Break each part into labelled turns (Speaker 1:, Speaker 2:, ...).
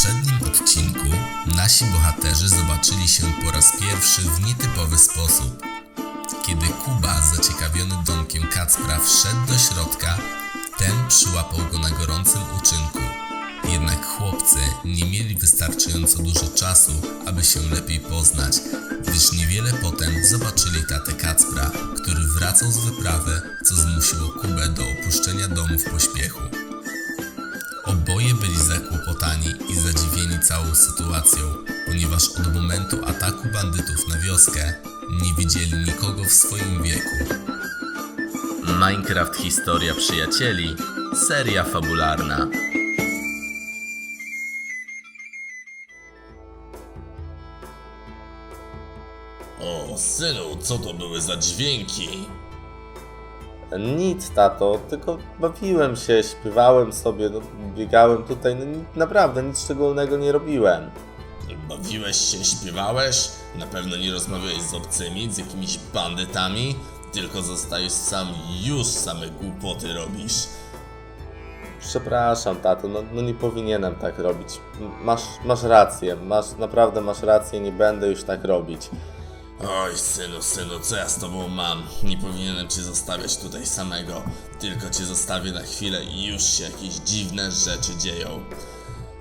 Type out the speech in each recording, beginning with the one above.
Speaker 1: poprzednim odcinku nasi bohaterzy zobaczyli się po raz pierwszy w nietypowy sposób. Kiedy Kuba, zaciekawiony domkiem Kacpra, wszedł do środka, ten przyłapał go na gorącym uczynku. Jednak chłopcy nie mieli wystarczająco dużo czasu, aby się lepiej poznać, gdyż niewiele potem zobaczyli tatę Kacpra, który wracał z wyprawy, co zmusiło Kubę do opuszczenia domu w pośpiechu. Oboje byli zakłopotani i zadziwieni całą sytuacją, ponieważ od momentu ataku bandytów na wioskę nie widzieli nikogo w swoim wieku. Minecraft Historia Przyjacieli Seria fabularna O, synu, co to były za dźwięki?
Speaker 2: Nic, tato, tylko bawiłem się, śpiewałem sobie, no, biegałem tutaj, no, naprawdę nic szczególnego nie robiłem.
Speaker 1: Bawiłeś się, śpiewałeś? Na pewno nie rozmawiałeś z obcymi, z jakimiś bandytami? Tylko zostajesz sam i już same głupoty robisz.
Speaker 2: Przepraszam, tato, no, no nie powinienem tak robić. Masz, masz rację, masz, naprawdę masz rację, nie będę już tak robić.
Speaker 1: Oj, synu, synu, co ja z tobą mam? Nie powinienem cię zostawiać tutaj samego. Tylko cię zostawię na chwilę i już się jakieś dziwne rzeczy dzieją.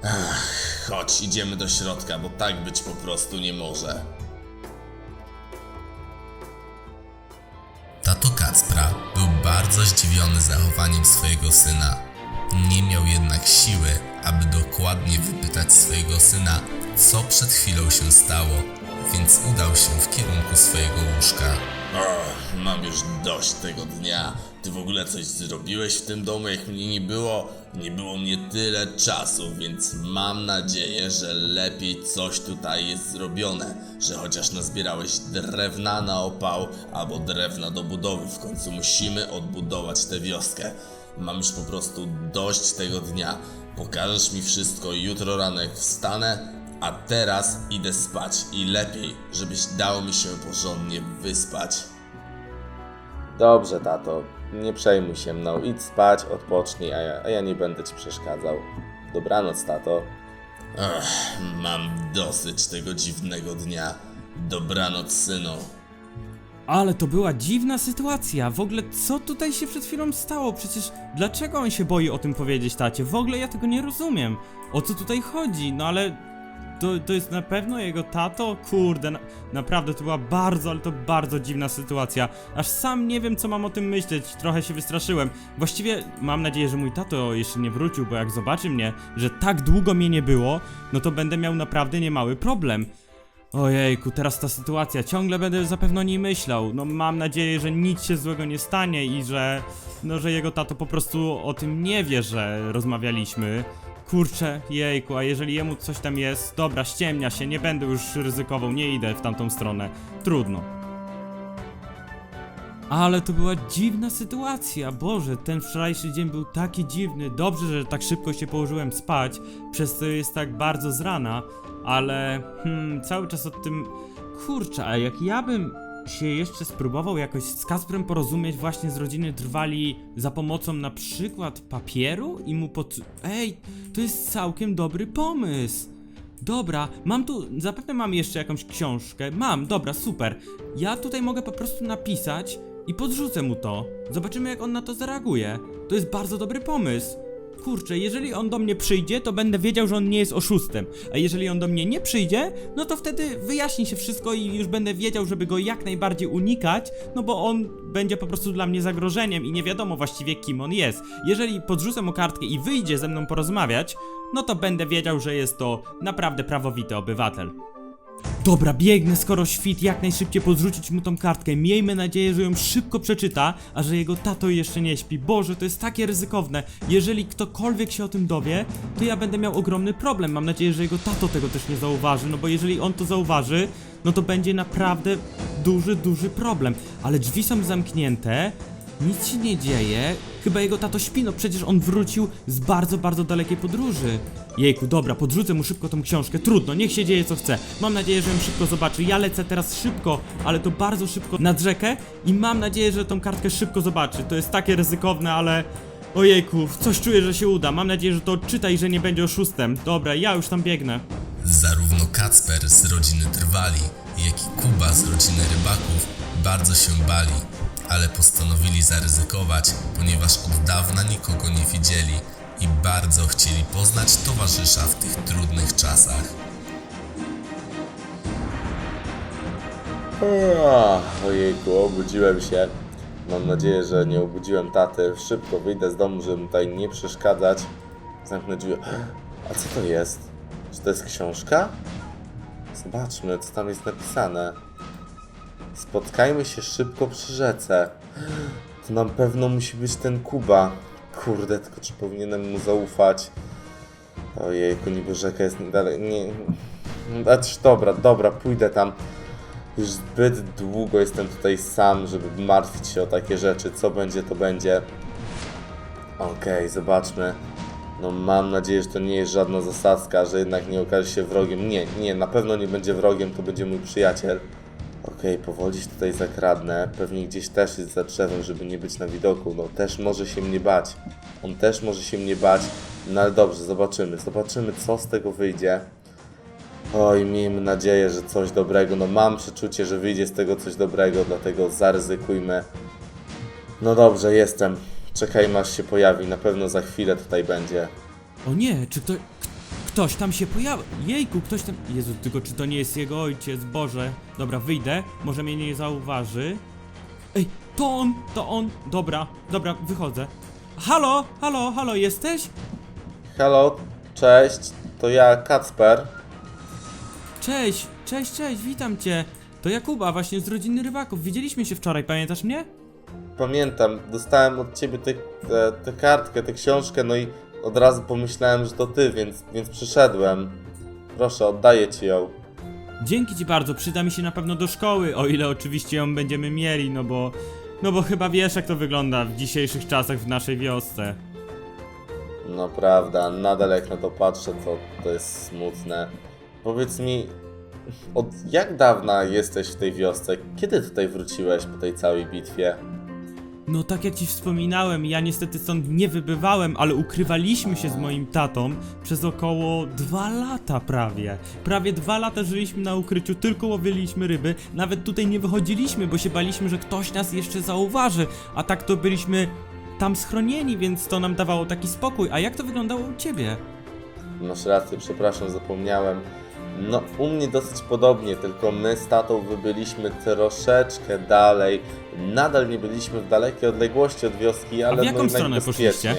Speaker 1: Ach, chodź, idziemy do środka, bo tak być po prostu nie może. Tato Kacpra był bardzo zdziwiony zachowaniem swojego syna. Nie miał jednak siły, aby dokładnie wypytać swojego syna, co przed chwilą się stało, więc udał się w kierunku swojego łóżka. O, mam już dość tego dnia. Ty w ogóle coś zrobiłeś w tym domu, jak mnie nie było? Nie było mnie tyle czasu, więc mam nadzieję, że lepiej coś tutaj jest zrobione. Że chociaż nazbierałeś drewna na opał albo drewna do budowy. W końcu musimy odbudować tę wioskę. Mam już po prostu dość tego dnia. Pokażesz mi wszystko jutro rano jak wstanę, a teraz idę spać i lepiej, żebyś dał mi się porządnie wyspać.
Speaker 2: Dobrze, tato, nie przejmuj się mną, idź spać, odpocznij, a ja, a ja nie będę ci przeszkadzał. Dobranoc, tato.
Speaker 1: Ech, mam dosyć tego dziwnego dnia. Dobranoc, synu.
Speaker 3: Ale to była dziwna sytuacja. W ogóle co tutaj się przed chwilą stało? Przecież dlaczego on się boi o tym powiedzieć tacie? W ogóle ja tego nie rozumiem. O co tutaj chodzi? No ale to, to jest na pewno jego tato? Kurde, na, naprawdę to była bardzo, ale to bardzo dziwna sytuacja. Aż sam nie wiem co mam o tym myśleć, trochę się wystraszyłem. Właściwie mam nadzieję, że mój tato jeszcze nie wrócił, bo jak zobaczy mnie, że tak długo mnie nie było, no to będę miał naprawdę niemały problem. Ojejku, teraz ta sytuacja, ciągle będę zapewne o niej myślał. No mam nadzieję, że nic się złego nie stanie i że, no że jego tato po prostu o tym nie wie, że rozmawialiśmy. Kurczę, jejku, a jeżeli jemu coś tam jest, dobra, ściemnia się, nie będę już ryzykował, nie idę w tamtą stronę. Trudno. Ale to była dziwna sytuacja, Boże, ten wczorajszy dzień był taki dziwny. Dobrze, że tak szybko się położyłem spać, przez co jest tak bardzo z rana, ale hmm, cały czas o tym. Kurczę, a jak ja bym się jeszcze spróbował jakoś z Kasprem porozumieć właśnie z rodziny trwali za pomocą na przykład papieru i mu pod. Ej, to jest całkiem dobry pomysł. Dobra, mam tu, zapewne mam jeszcze jakąś książkę. Mam, dobra, super. Ja tutaj mogę po prostu napisać i podrzucę mu to. Zobaczymy, jak on na to zareaguje. To jest bardzo dobry pomysł. Kurczę, jeżeli on do mnie przyjdzie, to będę wiedział, że on nie jest oszustem. A jeżeli on do mnie nie przyjdzie, no to wtedy wyjaśni się wszystko i już będę wiedział, żeby go jak najbardziej unikać, no bo on będzie po prostu dla mnie zagrożeniem i nie wiadomo właściwie kim on jest. Jeżeli podrzucę mu kartkę i wyjdzie ze mną porozmawiać, no to będę wiedział, że jest to naprawdę prawowity obywatel. Dobra, biegnę skoro świt, jak najszybciej podrzucić mu tą kartkę. Miejmy nadzieję, że ją szybko przeczyta, a że jego tato jeszcze nie śpi. Boże, to jest takie ryzykowne. Jeżeli ktokolwiek się o tym dowie, to ja będę miał ogromny problem. Mam nadzieję, że jego tato tego też nie zauważy, no bo jeżeli on to zauważy, no to będzie naprawdę duży, duży problem. Ale drzwi są zamknięte, nic się nie dzieje. Chyba jego tato śpi, no przecież on wrócił z bardzo, bardzo dalekiej podróży. Jejku, dobra, podrzucę mu szybko tą książkę. Trudno, niech się dzieje co chce. Mam nadzieję, że ją szybko zobaczy. Ja lecę teraz szybko, ale to bardzo szybko nad rzekę i mam nadzieję, że tą kartkę szybko zobaczy. To jest takie ryzykowne, ale Ojejku, coś czuję, że się uda. Mam nadzieję, że to odczyta i że nie będzie oszustem. Dobra, ja już tam biegnę.
Speaker 4: Zarówno Kacper z rodziny Trwali, jak i Kuba z rodziny Rybaków bardzo się bali, ale postanowili zaryzykować, ponieważ od dawna nikogo nie widzieli i bardzo chcieli poznać towarzysza w tych trudnych czasach.
Speaker 1: Ah, Ojejku, obudziłem się. Mam nadzieję, że nie obudziłem taty. Szybko wyjdę z domu, żeby tutaj nie przeszkadzać. Zamknę drzwi. A co to jest? Czy to jest książka? Zobaczmy, co tam jest napisane. Spotkajmy się szybko przy rzece. To na pewno musi być ten Kuba. Kurde, tylko czy powinienem mu zaufać? Ojejku, niby rzeka jest dalej. Nie. Acz, dobra, dobra, pójdę tam. Już zbyt długo jestem tutaj sam, żeby martwić się o takie rzeczy. Co będzie, to będzie. Okej, zobaczmy. No mam nadzieję, że to nie jest żadna zasadzka, że jednak nie okaże się wrogiem. Nie, nie, na pewno nie będzie wrogiem, to będzie mój przyjaciel. Okej, powoli się tutaj zakradnę. Pewnie gdzieś też jest za drzewem, żeby nie być na widoku. No też może się mnie bać. On też może się mnie bać. No ale dobrze, zobaczymy. Zobaczymy, co z tego wyjdzie. Oj, miejmy nadzieję, że coś dobrego. No mam przeczucie, że wyjdzie z tego coś dobrego, dlatego zaryzykujmy. No dobrze, jestem. Czekajmy aż się pojawi, na pewno za chwilę tutaj będzie.
Speaker 3: O nie, czy kto... Ktoś tam się pojawił. Jejku, ktoś tam... Jezu, tylko czy to nie jest jego ojciec? Boże. Dobra, wyjdę. Może mnie nie zauważy. Ej, to on, to on. Dobra, dobra, wychodzę. Halo, halo, halo, jesteś?
Speaker 1: Halo, cześć, to ja, Kacper.
Speaker 3: Cześć, cześć, cześć, witam cię. To Jakuba, właśnie z rodziny rybaków. Widzieliśmy się wczoraj, pamiętasz mnie?
Speaker 1: Pamiętam, dostałem od ciebie tę te, tę kartkę, tę książkę, no i od razu pomyślałem, że to ty, więc, więc przyszedłem. Proszę, oddaję ci ją.
Speaker 3: Dzięki ci bardzo, przyda mi się na pewno do szkoły, o ile oczywiście ją będziemy mieli, no bo... No bo chyba wiesz jak to wygląda w dzisiejszych czasach w naszej wiosce.
Speaker 1: No prawda, nadal jak na to patrzę, to, to jest smutne. Powiedz mi, od jak dawna jesteś w tej wiosce? Kiedy tutaj wróciłeś po tej całej bitwie?
Speaker 3: No tak jak ci wspominałem, ja niestety stąd nie wybywałem, ale ukrywaliśmy się z moim tatą przez około dwa lata prawie. Prawie dwa lata żyliśmy na ukryciu, tylko łowiliśmy ryby, nawet tutaj nie wychodziliśmy, bo się baliśmy, że ktoś nas jeszcze zauważy, a tak to byliśmy tam schronieni, więc to nam dawało taki spokój. A jak to wyglądało u ciebie?
Speaker 1: Masz rację, przepraszam, zapomniałem. No, u mnie dosyć podobnie, tylko my z tatą wybyliśmy troszeczkę dalej. Nadal nie byliśmy w dalekiej odległości od wioski, ale
Speaker 3: w jaką
Speaker 1: no jednak
Speaker 3: stronę
Speaker 1: bezpiecznie.
Speaker 3: poszliście?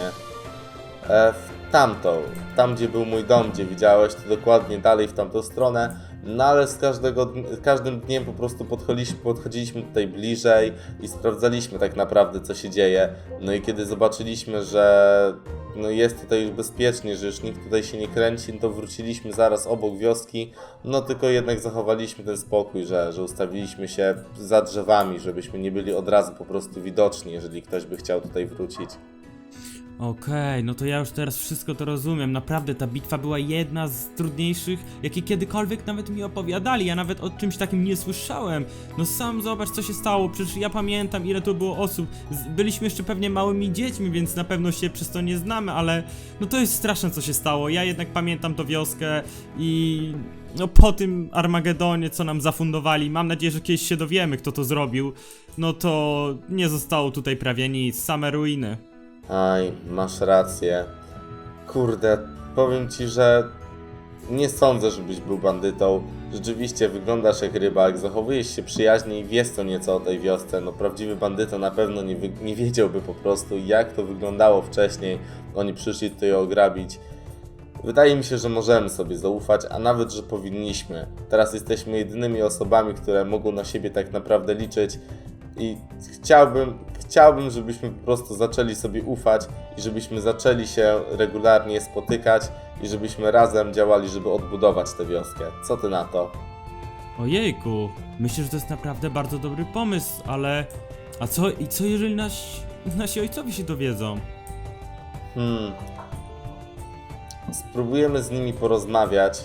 Speaker 1: E, w tamtą, tam gdzie był mój dom, gdzie widziałeś, to dokładnie dalej w tamtą stronę. No ale z każdego, dn- każdym dniem po prostu podchodziliśmy, podchodziliśmy tutaj bliżej i sprawdzaliśmy tak naprawdę co się dzieje. No i kiedy zobaczyliśmy, że no jest tutaj już bezpiecznie, że już nikt tutaj się nie kręci, no to wróciliśmy zaraz obok wioski, no tylko jednak zachowaliśmy ten spokój, że, że ustawiliśmy się za drzewami, żebyśmy nie byli od razu po prostu widoczni, jeżeli ktoś by chciał tutaj wrócić.
Speaker 3: Okej, no to ja już teraz wszystko to rozumiem. Naprawdę ta bitwa była jedna z trudniejszych, jakie kiedykolwiek nawet mi opowiadali. Ja nawet o czymś takim nie słyszałem. No sam zobacz, co się stało. Przecież ja pamiętam, ile to było osób. Byliśmy jeszcze pewnie małymi dziećmi, więc na pewno się przez to nie znamy, ale no to jest straszne, co się stało. Ja jednak pamiętam tą wioskę i no po tym Armagedonie, co nam zafundowali, mam nadzieję, że kiedyś się dowiemy, kto to zrobił. No to nie zostało tutaj prawie nic, same ruiny.
Speaker 1: Aj, masz rację. Kurde, powiem ci, że nie sądzę, żebyś był bandytą. Rzeczywiście wyglądasz jak rybak, zachowujesz się przyjaźnie i wiesz co nieco o tej wiosce. No prawdziwy bandyta na pewno nie, nie wiedziałby po prostu jak to wyglądało wcześniej. Oni przyszli tutaj ograbić. Wydaje mi się, że możemy sobie zaufać, a nawet, że powinniśmy. Teraz jesteśmy jedynymi osobami, które mogą na siebie tak naprawdę liczyć i chciałbym, chciałbym, żebyśmy po prostu zaczęli sobie ufać i żebyśmy zaczęli się regularnie spotykać i żebyśmy razem działali, żeby odbudować tę wioskę. Co ty na to?
Speaker 3: Ojejku, myślę, że to jest naprawdę bardzo dobry pomysł, ale... A co, i co jeżeli nasi, nasi ojcowie się dowiedzą?
Speaker 1: Hmm. Spróbujemy z nimi porozmawiać.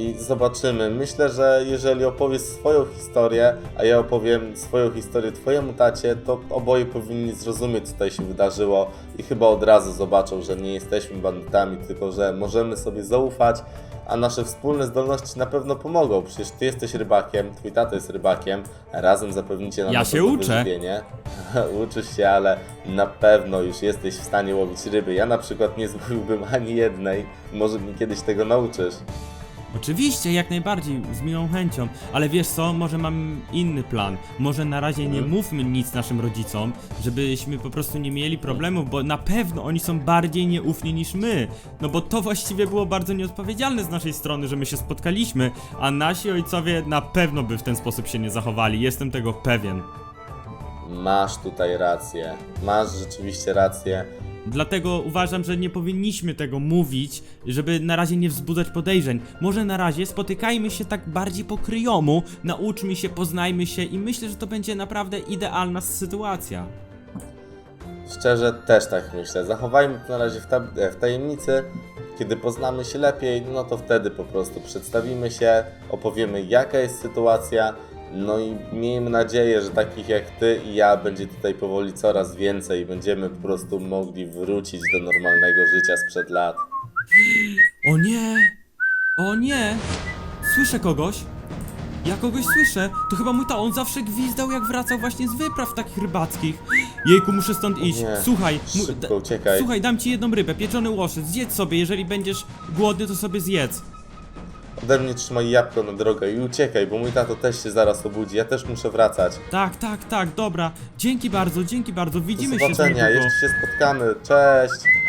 Speaker 1: I zobaczymy. Myślę, że jeżeli opowiesz swoją historię, a ja opowiem swoją historię twojemu tacie, to oboje powinni zrozumieć, co tutaj się wydarzyło i chyba od razu zobaczą, że nie jesteśmy bandytami, tylko że możemy sobie zaufać, a nasze wspólne zdolności na pewno pomogą. Przecież ty jesteś rybakiem, twój tata jest rybakiem, razem zapewnicie nam
Speaker 3: Ja się uczę.
Speaker 1: wyżywienie. Uczysz się, ale na pewno już jesteś w stanie łowić ryby. Ja na przykład nie złowiłbym ani jednej. Może mnie kiedyś tego nauczysz.
Speaker 3: Oczywiście, jak najbardziej, z miłą chęcią, ale wiesz co, może mam inny plan. Może na razie nie
Speaker 1: Mhm.
Speaker 3: mówmy nic naszym rodzicom, żebyśmy po prostu nie mieli problemów, bo na pewno oni są bardziej nieufni niż my. No bo to właściwie było bardzo nieodpowiedzialne z naszej strony, że my się spotkaliśmy, a nasi ojcowie na pewno by w ten sposób się nie zachowali, jestem tego pewien.
Speaker 1: Masz tutaj rację. Masz rzeczywiście rację.
Speaker 3: Dlatego uważam, że nie powinniśmy tego mówić, żeby na razie nie wzbudzać podejrzeń. Może na razie spotykajmy się tak bardziej po kryjomu, nauczmy się, poznajmy się i myślę, że to będzie naprawdę idealna sytuacja.
Speaker 1: Szczerze też tak myślę. Zachowajmy to na razie w, ta- w tajemnicy. Kiedy poznamy się lepiej, no to wtedy po prostu przedstawimy się, opowiemy jaka jest sytuacja. No i miejmy nadzieję, że takich jak ty i ja będzie tutaj powoli coraz więcej i będziemy po prostu mogli wrócić do normalnego życia sprzed lat.
Speaker 3: O nie! O nie! Słyszę kogoś! Ja kogoś słyszę! To chyba mój ta, on zawsze gwizdał jak wracał właśnie z wypraw takich rybackich. Jejku, muszę stąd iść.
Speaker 1: nie.
Speaker 3: Słuchaj, mu-
Speaker 1: Szybko
Speaker 3: da-
Speaker 1: uciekaj.
Speaker 3: Słuchaj, dam ci jedną rybę, pieczony łosoś, zjedz sobie, jeżeli będziesz głodny, to sobie zjedz.
Speaker 1: Ode mnie trzymaj jabłko na drogę i uciekaj, bo mój tato też się zaraz obudzi. Ja też muszę wracać.
Speaker 3: Tak, tak, tak, dobra. Dzięki bardzo, dzięki bardzo,
Speaker 1: Do
Speaker 3: widzimy się
Speaker 1: zobaczenia,
Speaker 3: niedługo.
Speaker 1: jeszcze się spotkamy. Cześć!